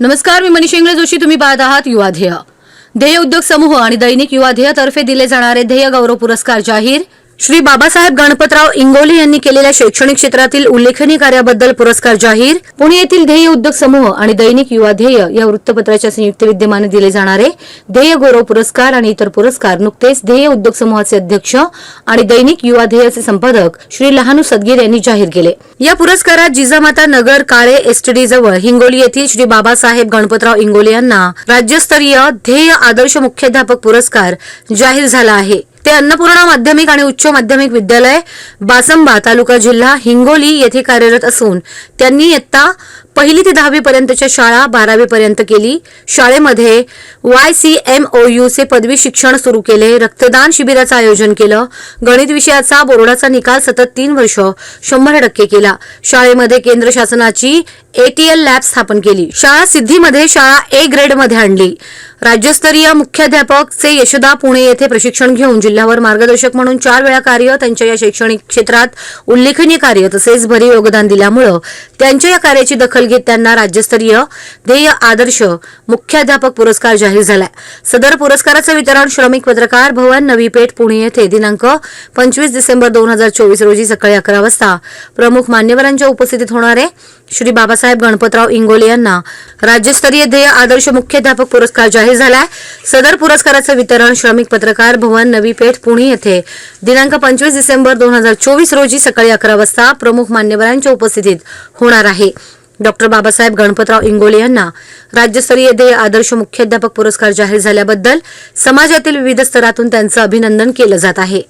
नमस्कार मी मनीष इंगळे जोशी. तुम्ही पाहत आहात युवा ध्येय. ध्येय उद्योग समूह आणि दैनिक युवा ध्येय तर्फे दिले जाणारे ध्येय गौरव पुरस्कार जाहीर श्री बाबासाहेब गणपतराव इंगोले यांनी केलेल्या शैक्षणिक क्षेत्रातील उल्लेखनीय कार्याबद्दल पुरस्कार जाहीर. पुणे येथील ध्येय उद्योग समूह आणि दैनिक युवा ध्येय या वृत्तपत्राच्या संयुक्त विद्यमाने दिले जाणारे ध्येय गौरव पुरस्कार आणि इतर पुरस्कार नुकतेच ध्येय उद्योग समूहाचे अध्यक्ष आणि दैनिक युवा ध्येयाचे संपादक श्री लहानू सदगीर यांनी जाहीर केले. या पुरस्कारात जिजामाता नगर काळे एसटीडी जवळ हिंगोली येथील श्री बाबासाहेब गणपतराव इंगोले यांना राज्यस्तरीय ध्येय आदर्श मुख्याध्यापक पुरस्कार जाहीर झाला आहे. ते अन्नपूर्णा माध्यमिक आणि उच्च माध्यमिक विद्यालय बासंबा तालुका जिल्हा हिंगोली येथे कार्यरत असून त्यांनी इयत्ता पहिली ते दहावीपर्यंतच्या शाळा बारावीपर्यंत केली. शाळेमध्ये वाय सी एम ओ यूचे पदवी शिक्षण सुरू केले. रक्तदान शिबिराचं आयोजन केलं. गणित विषयाचा बोर्डाचा निकाल सतत तीन वर्ष शंभर टक्के केला. शाळेमध्ये केंद्र शासनाची एटीएल लॅब स्थापन केली. शाळा सिद्धीमध्ये शाळा ए ग्रेडमध्ये आणली. राज्यस्तरीय मुख्याध्यापक से यशोदा पुणे येथे प्रशिक्षण घेऊन जिल्ह्यावर मार्गदर्शक म्हणून चार वेळा कार्य त्यांच्या या शैक्षणिक क्षेत्रात उल्लेखनीय कार्य तसेच भरीव योगदान दिल्यामुळं त्यांच्या या कार्याची दखल घेत त्यांना राज्यस्तरीय ध्येय आदर्श मुख्याध्यापक पुरस्कार जाहीर झालाय. सदर पुरस्काराचं वितरण श्रमिक पत्रकार भवन नवी पेठ पुणे येथे दिनांक पंचवीस डिसेंबर दोन हजार चोवीस रोजी सकाळी अकरा वाजता प्रमुख मान्यवरांच्या उपस्थितीत होणार आहे. श्री बाबासाहेब गणपतराव इंगोले यांना राज्यस्तरीय ध्येय आदर्श मुख्याध्यापक पुरस्कार जाहीर झालाय. सदर पुरस्काराचं वितरण श्रमिक पत्रकार भवन नवी पेठ पुणे येथे दिनांक पंचवीस डिसेंबर दोन हजार चोवीस रोजी सकाळी अकरा वाजता प्रमुख मान्यवरांच्या उपस्थितीत होणार आहे. डॉक्टर बाबासाहेब गणपतराव इंगोले यांना राज्यस्तरीय ध्येय आदर्श मुख्याध्यापक पुरस्कार जाहीर झाल्याबद्दल समाजातील विविध स्तरातून त्यांचं अभिनंदन केलं जात आहे.